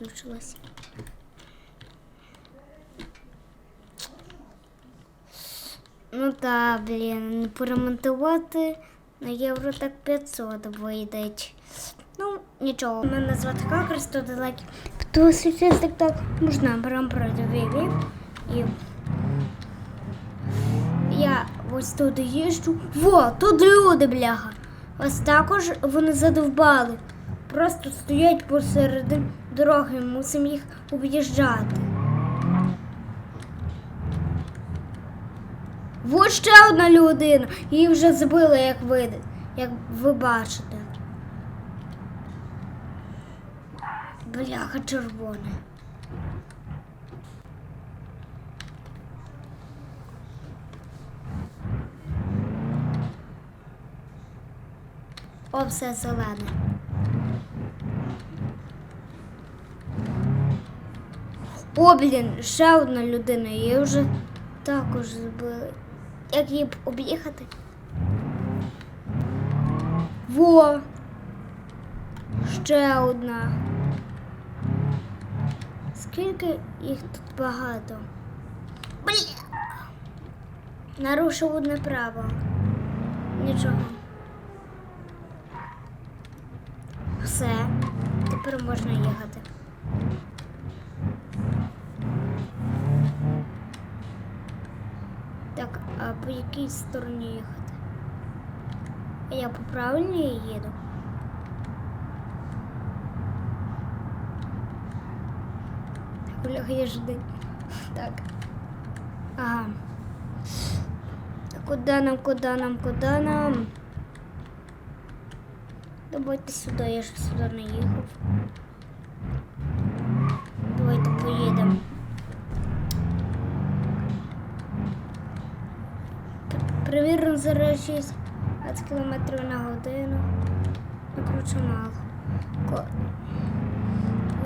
виключилась. Ну так, блін, поремонтувати на євро так 500 вийде. Ну, нічого. Мене звати Какрис, то далекі. Підписуйтесь так так. Можна беремо проти Віві. І я ось тут їжджу. Во, тут люди, бляха. Ось також вони задовбали. Просто стоять посеред дороги, мусимо їх об'їжджати. Ось ще одна людина. Її вже збили, як ви, як ви бачите. Бляха червоне. О, все зелене. О, блін, ще одна людина, її вже також збили. Як її об'їхати? Во! Ще одна. Скільки їх тут багато? Бля! Нарушив одне право. Нічого. Все. Тепер можна їхати. Так, а по якій стороні їхати? Я по правильній їду? Так, я жди. Так. Ага. Куда нам, куда нам, куда нам? Давайте сюди, я ж сюди не Привірно зараз 6 км на годину. Ну, коротше, мало.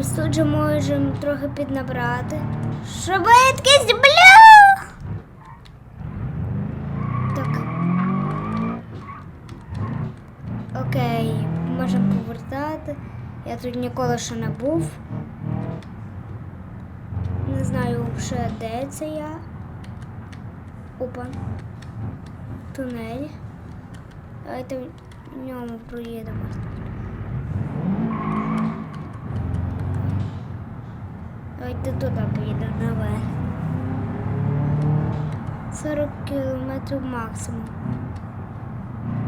Ось тут же можемо трохи піднабрати. Швидкість, бля! Так. Окей, можемо повертати. Я тут ніколи ще не був. Не знаю вже де це я. Опа. Тунель. Давайте в ньому проїдемо. Давайте туди поїдемо наверх. 40 кілометрів максимум.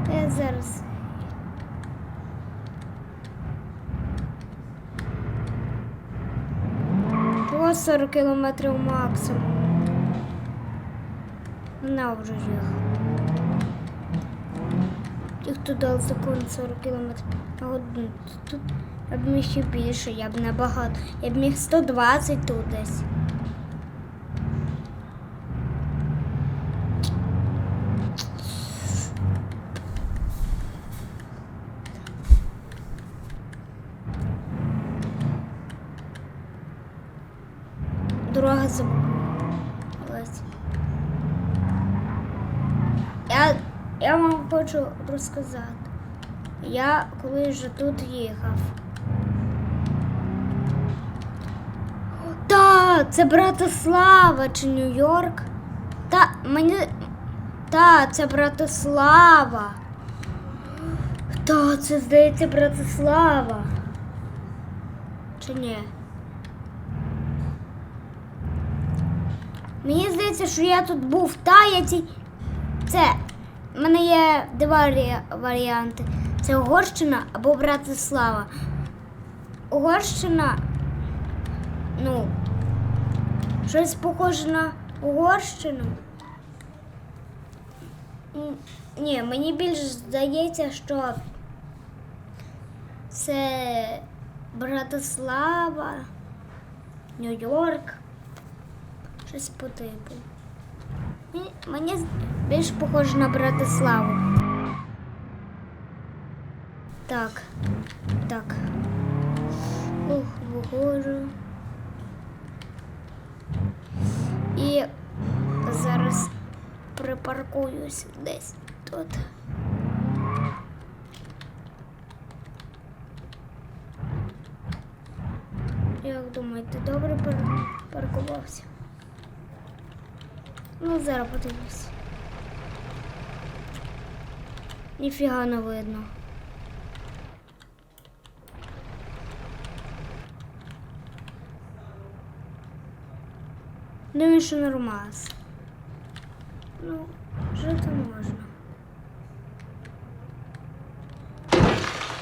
Та я зараз. Ось 40 кілометрів максимум. На вже Їх тут дали закон 40 кілометрів на годину. Тут я б міг ще більше, я б набагато. Я б міг 120 тут десь. Дорога забулась. Я, я вам хочу розказати. Я коли вже тут їхав. Та, це Братислава чи Нью-Йорк. Та мені. Та, це Братислава. Та, це здається Братислава. Чи ні? Мені здається, що я тут був та я ці. Це. В мене є два варіанти. Це Угорщина або Братислава. Угорщина. Ну. Щось похоже на Угорщину. Ні, мені більш здається, що це Братислава, Нью-Йорк. Щось по типу. Мені, більш похоже на Братиславу. Так. Так. Ух, виходжу. І зараз припаркуюсь десь тут. Як думаєте, добре паркувався? Ну, зараз подивлюсь. Ніфіга не видно. Думаю, що нормас. Ну, жити можна.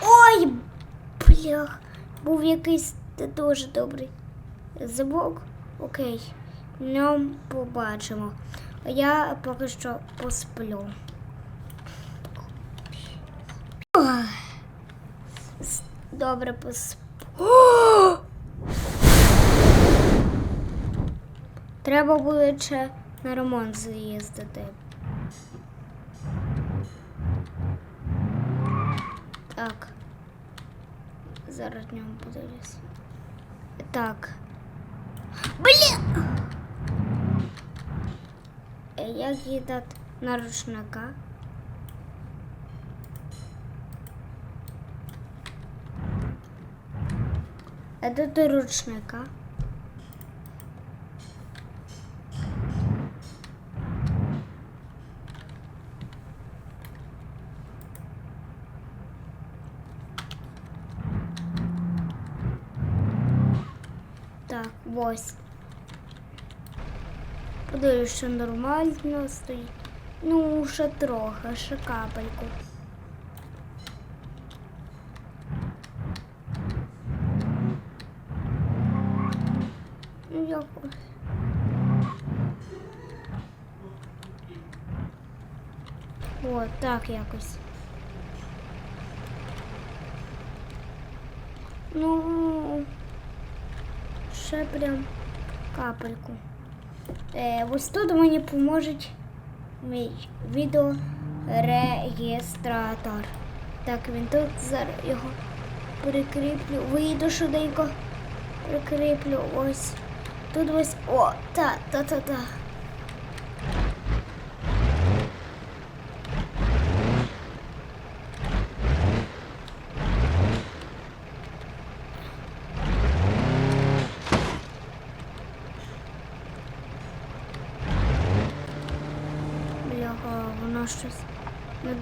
Ой, блях, був якийсь дуже добрий звук. Окей, ньому побачимо. Я поки що посплю. Добре посплю. Треба буде ще на ремонт заїздити. Так. Зараз в ньому подивлюсь. Так. Блін! Е, Як їдати на ручника? А де до ручника? Так, ось. Подивлюсь, що нормально стоїть. Ну, ще трохи, ще капельку. Ну, якось. О, так якось. Ну, ще прям капельку. Е, ось тут мені поможе мій відеореєстратор. Так, він тут зараз його прикріплю. Вийду швиденько. Прикріплю ось. Тут ось. О, та, та,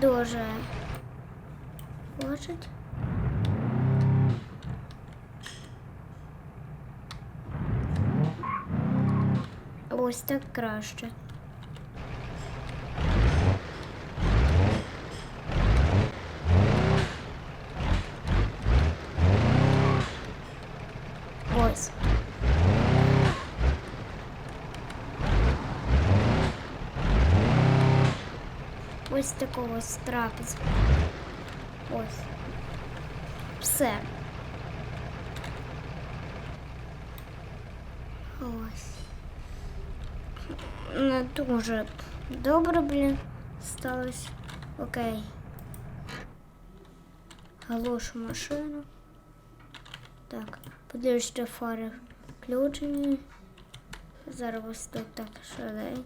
дуже хочуть. Ось так краще. Ось такого трапез. Ось. Все. Ось. Не дуже добре, блін, сталося. Окей. Галошу машину. Так, подивлюсь, що фари включені. Зараз тут так шалей.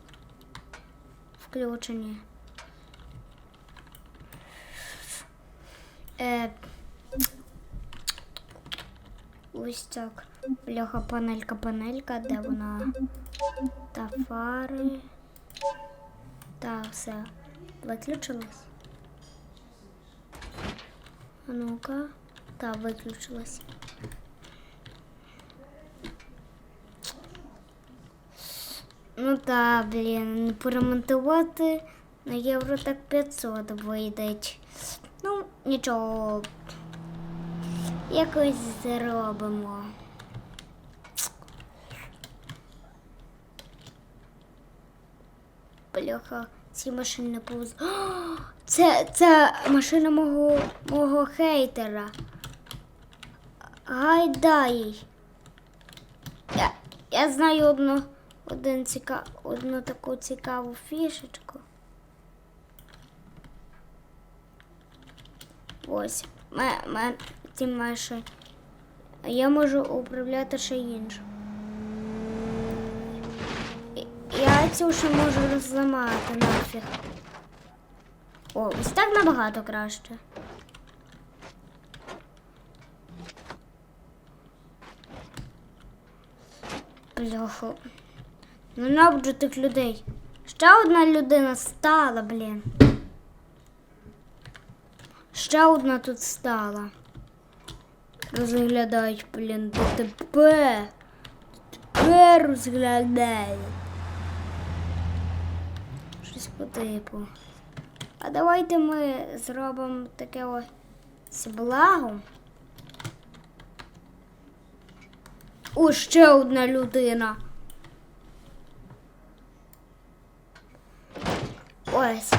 Включені. Е, ось так. Бляха панелька, панелька, де вона? Та фари. Та все. Виключилась. А ну-ка. Та виключилась. Ну та, блін, поремонтувати на євро так 500 вийде. Ну, нічого. Якось зробимо. Бляха, ці машини повз. Це, це машина мого, мого хейтера. Гайдай. Я, я знаю одну, один ціка, одну таку цікаву фішечку. Ось. Ме, ме, ті машини. А я можу управляти ще іншим. Я цю ще можу розламати нафіг. О, ось так набагато краще. Бляху. Ненавиджу тих людей. Ще одна людина стала, блін. Ще одна тут стала. Розглядають, блін, ДТП. ДТП розглядають. Щось по типу. А давайте ми зробимо таке ось з благом. О, ще одна людина. Ось.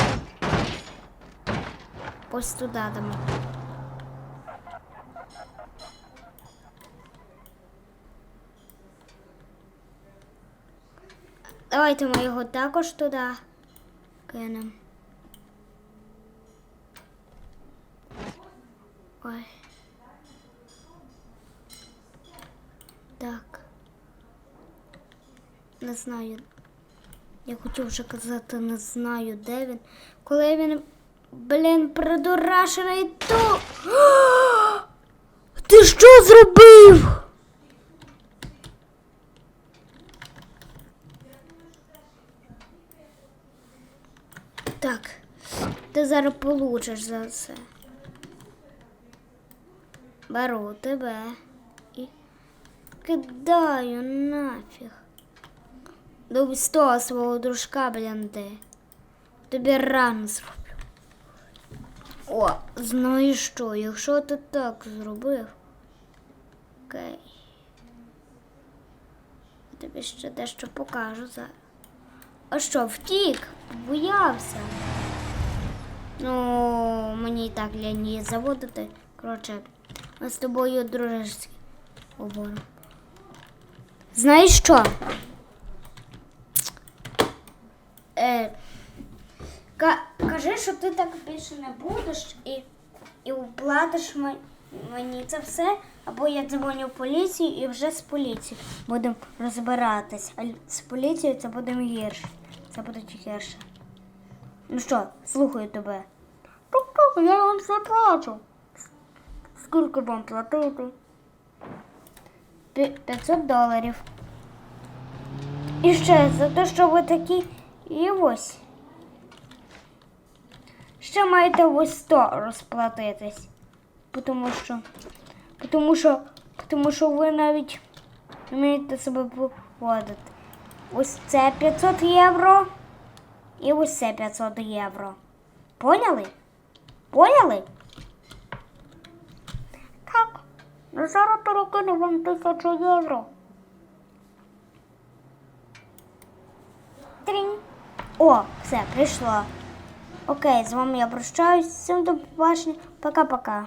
Ось туди дамо. Давайте ми його також туди кинемо. Ой. Так. Не знаю. Я хотів вже казати, не знаю, де він. Коли він, блін, придурашений то. Ти що зробив? Так, ти зараз получиш за це. Беру тебе і кидаю нафіг. До свого дружка, блін, ти. Тобі рано зроблю. О, знаєш що, якщо ти так зробив. Окей. Я тобі ще дещо покажу зараз. А що, втік? Боявся. Ну, мені і так лінії заводити. Коротше, ми з тобою дружеськи обором. Знаєш що? Е, кажи, що ти так більше не будеш і, і оплатиш ме- мені це все, або я дзвоню в поліцію і вже з поліцією будемо розбиратись. А з поліцією це буде гірше. Це буде гірше. Ну що, слухаю тебе. Так, я вам все плачу. Скільки вам платити? 500 доларів. І ще за те, що ви такі і ось. Ще маєте ось 100 розплатитись. Тому що, тому що, тому що ви навіть не вмієте себе поводити. Ось це 500 євро і ось це 500 євро. Поняли? Поняли? Так. Ну зараз перекину вам тисячу євро. Трінь. О, все, прийшло. Окей, з вами я прощаюсь. Всім до побачення. Пока-пока.